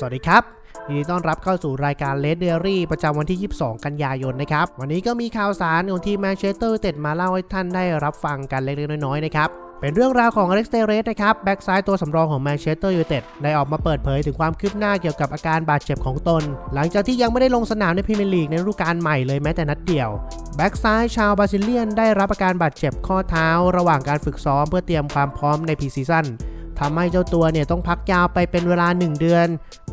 สวัสดีครับยินดีต้อนรับเข้าสู่รายการ Red Diary ประจำวันที่ 22 กันยายนนะครับ วันนี้ก็มีข่าวสารของทีมแมนเชสเตอร์เต็ดมาเล่าให้ท่านได้รับฟังกันเล็กๆน้อยๆนะครับเป็นเรื่องราวของอเล็กซ์เตเรสนะครับแบ็กซ้ายตัวสำรองของแมนเชสเตอร์ยูไนเต็ดได้ออกมาเปิดเผยถึงความคืบหน้าเกี่ยวกับอาการบาดเจ็บของตน หลังจากที่ยังไม่ได้ลงสนามในพรีเมียร์ลีกในฤดูกาลใหม่เลยแม้แต่นัดเดียวแบ็กซ้ายชาวบราซิเลียนได้รับอาการบาดเจ็บข้อเท้า ระหว่างการฝึกซ้อมเพื่อเตรียมความพร้อมในพรีซีซั่น ทำให้เจ้าตัวเนี่ยต้องพักยาวไปเป็นเวลา 1 เดือน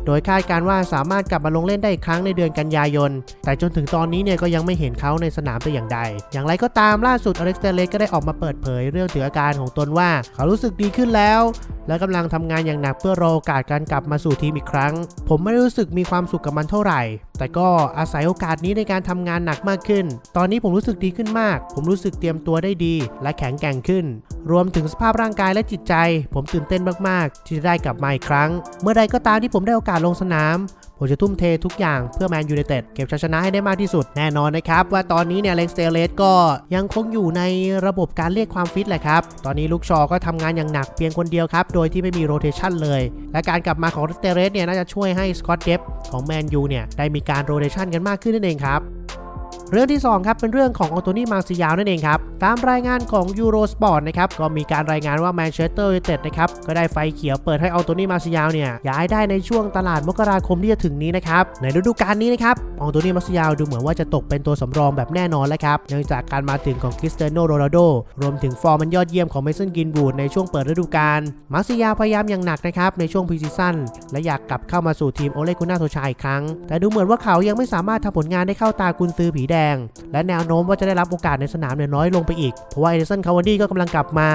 โดยคาดการณ์ว่าสามารถกลับมาลงเล่นได้อีกครั้งในเดือนกันยายน แต่จนถึงตอนนี้เนี่ยก็ยังไม่เห็นเขาในสนามแต่อย่างใด อย่างไรก็ตามล่าสุดอเล็กซ์เตเลสก็ได้ออกมาเปิดเผยเรื่องถึงอาการของตนว่า เขารู้สึกดีขึ้นแล้ว และกำลังทำงานอย่างหนักเพื่อรอโอกาสการกลับมาสู่ทีมอีกครั้ง ผมไม่ได้รู้สึกมีความสุขกับมันเท่าไหร่ แต่ก็อาศัยโอกาสนี้ในการทำงานหนักมากขึ้น ตอนนี้ผมรู้สึกดีขึ้นมาก ผมรู้สึกเตรียมตัวได้ดี และแข็งแกร่งขึ้น รวมถึงสภาพร่างกายและจิตใจ ผมตื่นเต้นมากๆ ที่จะได้กลับมาอีกครั้ง เมื่อใดก็ตามที่ผมได้โอกาสลงสนาม ผมจะทุ่มเททุกอย่างเพื่อแมนยูไนเต็ดเก็บชัยชนะให้ได้มากที่สุดแน่นอนนะครับ ว่าตอนนี้เนี่ยเล็กสเตเลสก็ยังคงอยู่ในระบบการเรียกความฟิตแหละครับ ตอนนี้ลูกชอก็ทำงานอย่างหนักเพียงคนเดียวครับ โดยที่ไม่มีโรเทชันเลย และการกลับมาของเล็กสเตเลสเนี่ยน่าจะช่วยให้สกอตเดฟของแมนยูเนี่ยได้มีการโรเทชันกันมากขึ้นนั่นเองครับเรื่องที่2ครับเป็นเรื่องของอ n โตนี่มาร์ซิยาวนั่นเองครับ ตามรายงานของยูโรสปอร์ตนะครับก็มีการรายงานว่าแมนเชสเตอร์ยูไนเต็ดนะครับก็ได้ไฟเขียวเปิดให้อ n โตนีมาร์ซิยาวเนี่ยย้ายได้ในช่วงตลาดมกราคมที่จะถึงนี้นะครับในฤดูกาลนี้นะครับอ n โตนีมาร์ซิยาวดูเหมือนว่าจะตกเป็นตัวสำรองแบบแน่นอนแล้วครับเนื่องจากการมาถึงของคริสเตียโนโรนัลโดรวมถึงฟอร์มมันยอดเยี่ยมของเมสันกินบูดในช่วงเปิดฤดูกาลมาร์ซิยาวพยายามอย่างหนักนะครับในช่วงพรีซีซั่นและอยากกลับเข้ามาสู่ทีมโอเลกุน่าโซชาอีกครั้ง แต่ดูเหมือนว่าเขายังไม่สามารถทำผลงานได้เข้าตากุนซือผีแดง และแนวโน้มว่าจะได้รับโอกาสในสนามเนี่ยน้อยลงไปอีก เพราะว่าเอเดสันคาวาดี้ก็กำลังกลับมา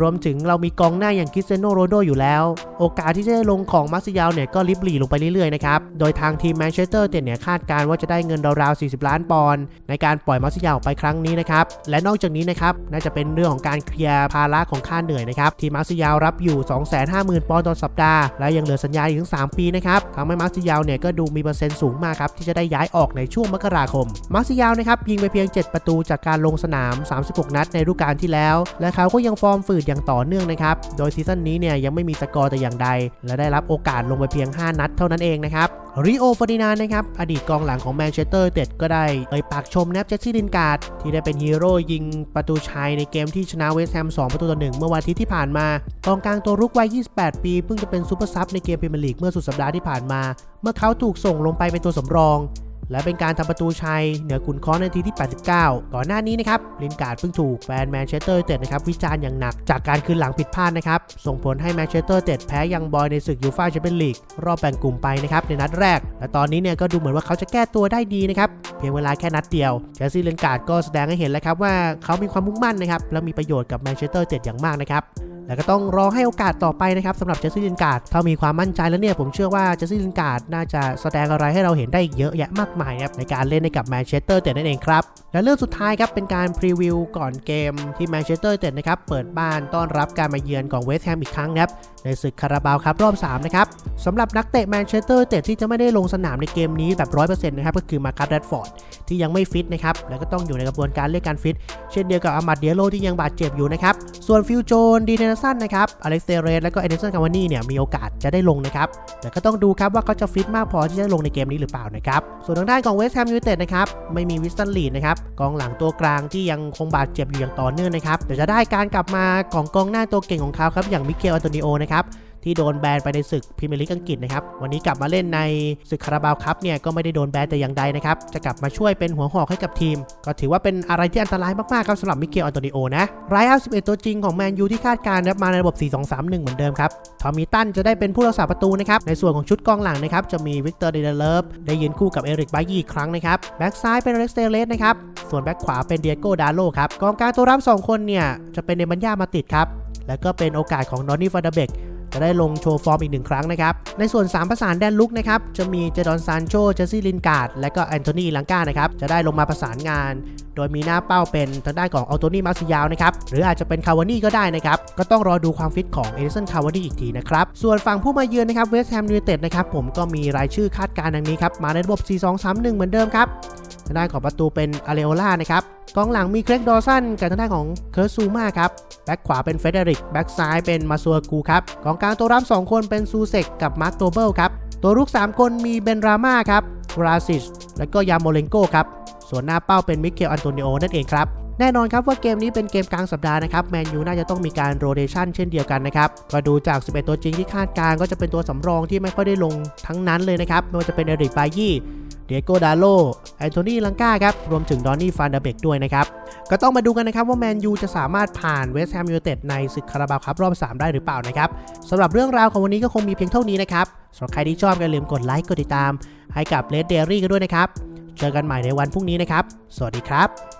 รวมถึงเรามีกองหน้าอย่างคริสเตียโนโรโดอยู่แล้ว โอกาสที่จะได้ลงของมาซิยาวเนี่ยก็ลิบหลีลงไปเรื่อยๆนะครับ โดยทางทีมแมนเชสเตอร์เนี่ยคาดการณ์ว่าจะได้เงินราวๆ40 ล้านปอนด์ในการปล่อยมาซิยาวไปครั้งนี้นะครับ และนอกจากนี้นะครับน่าจะเป็นเรื่องของการเคลียร์ภาระของค่าเหนื่อยนะครับที่มาซิยาวรับอยู่ 250,000 ปอนด์ต่อสัปดาห์ และยังเหลือสัญญาอีกถึง 3 ปีนะครับทำให้มาซิยาวเนี่ยก็ดูมีเปอร์เซ็นต์สูงมากครับที่จะได้ย้ายออกในช่วงมกราคมมาซิยาวนะครับยิงไปเพียง 7 ประตูจากการลงสนาม 36 6 นัดในฤดูกาลที่แล้ว และเขาก็ยังฟอร์มฝืดอย่างต่อเนื่องนะครับ โดยซีซั่นนี้เนี่ยยังไม่มีสกอร์แต่อย่างใด และได้รับโอกาสลงไปเพียง 5 นัดเท่านั้นเองนะครับริโอฟอร์ดินานนะครับ อดีตกองหลังของแมนเชสเตอร์เต็ดก็ได้เอ่ยปากชมแนบเจสซี่ลินการ์ดที่ได้เป็นฮีโร่ยิงประตูชัยในเกมที่ชนะเวสต์แฮม 2 ประตูต่อหนึ่งเมื่อวันอาทิตย์ที่ผ่านมากองกลางตัวรุกวัย 28 ปี เพิ่งจะเป็นซูเปอร์ซับในเกมพรีเมียร์ลีกเมื่อสุดสัปดาห์ที่ผ่านมา เมื่อเขาถูกส่งลงไปเป็นตัวสำรอง และเป็นการทำประตูชัยเหนือกุนคอนในทีที่ 89 ก่อนหน้านี้นะครับลินการ์ดเพิ่งถูกแฟนแมนเชสเตอร์เต็ดนะครับวิจารณ์อย่างหนักจากการคืนหลังผิดพลาดนะครับส่งผลให้แมนเชสเตอร์เต็ดแพ้ยังบอยในศึกยูฟ่าแชมเปี้ยนลีกรอบแบ่งกลุ่มไปนะครับในนัดแรก และตอนนี้เนี่ยก็ดูเหมือนว่าเขาจะแก้ตัวได้ดีนะครับเพียงเวลาแค่นัดเดียวเจสซี่ลินการ์ดก็แสดงให้เห็นแล้วครับว่าเขามีความมุ่งมั่นนะครับและมีประโยชน์กับแมนเชสเตอร์เต็ดอย่างมากนะครับ แล้วก็ต้องรอให้โอกาสต่อไปนะครับสำหรับเจสซี่ลินการ์ดถ้ามีความมั่นใจแล้วเนี่ยผมเชื่อว่าเจสซี่ลินการ์ดน่าจะแสดงอะไรให้เราเห็นได้อีกเยอะแยะมากมายนะครับในการเล่นในกับแมนเชสเตอร์เต็ดนั่นเองครับและเรื่องสุดท้ายครับเป็นการพรีวิวก่อนเกมที่แมนเชสเตอร์เต็ดนะครับเปิดบ้านต้อนรับการมาเยือนของเวสต์แฮมอีกครั้งนะครับในศึกคาราบาวครับรอบ 3 นะครับสำหรับนักเตะแมนเชสเตอร์เต็ดที่จะไม่ได้ลงสนามในเกมนี้แบบ 100%นะครับก็คือมาคัสแรดฟอร์ดที่ยังไม่ฟิตนะครับแล้วก็ต้องอยู่ในกระบวนการเรียกการฟิต เช่นเดียวกับอามัดเดียโลที่ยังบาดเจ็บอยู่นะครับส่วนฟิวโจนดีเนสันนะครับอเล็กเซเรสและก็เอเดนสันคาวานี่เนี่ยมีโอกาสจะได้ลงนะครับ แต่ก็ต้องดูครับว่าเขาจะฟิตมากพอที่จะลงในเกมนี้หรือเปล่านะครับ ส่วนทางด้านของเวสต์แฮมยูไนเต็ดนะครับไม่มีวิสตันลีดนะครับกองหลังตัวกลางที่ยังคงบาดเจ็บอยู่อย่างต่อเนื่องนะครับเดี๋ยวจะได้การกลับมาของกองหน้าตัวเก่งของเขาครับอย่างมิเกลอันโตนิโอนะครับ ที่โดนแบนไปในศึกพรีเมียร์ลีกอังกฤษนะครับวันนี้กลับมาเล่นในศึกคาราบาวคัพเนี่ยก็ไม่ได้โดนแบนแต่อย่างใดนะครับจะกลับมาช่วยเป็นหัวหอกให้กับทีม ก็ถือว่าเป็นอะไรที่อันตรายมากๆครับสำหรับมิเกลอันโตนิโอนะรายอัพ11ตัวจริงของแมนยูที่คาดการณ์นะครับมาในระบบ 4-2-3-1 เหมือนเดิมครับทอมมิตันจะได้เป็นผู้รักษาประตูนะครับในส่วนของชุดกองหลังนะครับจะมีวิกเตอร์เดเลฟได้ยืนคู่กับเอริกบายีอีกครั้งนะครับแบ็กซ้ายเป็นเล็กซ์เตเลสนะครับส่วนแบ็กขวาเป็นเดียโกดาโลครับกองกลางตัวรับสองคนเนี่ยจะเป็นเนบัญญามาติดครับแล้วก็เป็นโอกาสของนอนนี่ฟาดเบก จะได้ลงโชว์ฟอร์มอีกหนึ่งครั้งนะครับ ในส่วน 3 ประสานแดนลุกนะครับจะมีเจดอนซานโชเจสซี่ลินการ์ดและก็แอนโทนีลังกานะครับจะได้ลงมาประสานงาน โดยมีหน้าเป้าเป็นทางด้านของอัลโตนี่มาซิยาวนะครับหรืออาจจะเป็นคาวานี่ก็ได้นะครับก็ต้องรอดูความฟิตของเอเดสันคาวานี่อีกทีนะครับส่วนฝั่งผู้มาเยือนนะครับเวสต์แฮมยูไนเต็ดนะครับผมก็มีรายชื่อคาดการณ์ดังนี้ครับมาในระบบ 4-2-3-1 เหมือนเดิมครับางด้านของประตูเป็นอาเรโอล่านะครับกองหลังมีเครกดอสันกับทางด้านของเคิร์ซูมาครับแบ็กขวาเป็นเฟเดริกแบ็กซ้ายเป็นมาซัวกูครับกองกลางตัวรับ 2 คนเป็นซูเซกกับมาร์คโตเบิลครับตัวรุก 3 คนมีเบนราม่าครับราซิชและก็ยามโมเลนโกครับส่วนหน้าเป้าเป็นมิเกลอันโตนิโอนั่นเองครับแน่นอนครับว่าเกมนี้เป็นเกมกลางสัปดาห์นะครับแมนยูน่าจะต้องมีการโรเ t ชันเช่นเดียวกันนะครับก็ดูจาก 11 ตัวจริงที่คาดการก็จะเป็นตัวสำรองที่ไม่ค่อยได้ลงทั้งนั้นเลยนะครับไม่ว่าจะเป็นเอริกบายี่ เดโกดาโลแอนโทนีลังกาครับ รวมถึงดอนนี่ฟานเดเบกด้วยนะครับ ก็ต้องมาดูกันนะครับว่าแมนยูจะสามารถผ่านเวสต์แฮมยูไนเต็ดในศึกคาราบาวครับรอบ 3 ได้หรือเปล่านะครับสำหรับเรื่องราวของวันนี้ก็คงมีเพียงเท่านี้นะครับสำหรับใครที่ชอบก็อย่าลืมกดไลค์กดติดตาม ให้กับเลดเดอรี่กันด้วยนะครับ เจอกันใหม่ในวันพรุ่งนี้นะครับ สวัสดีครับ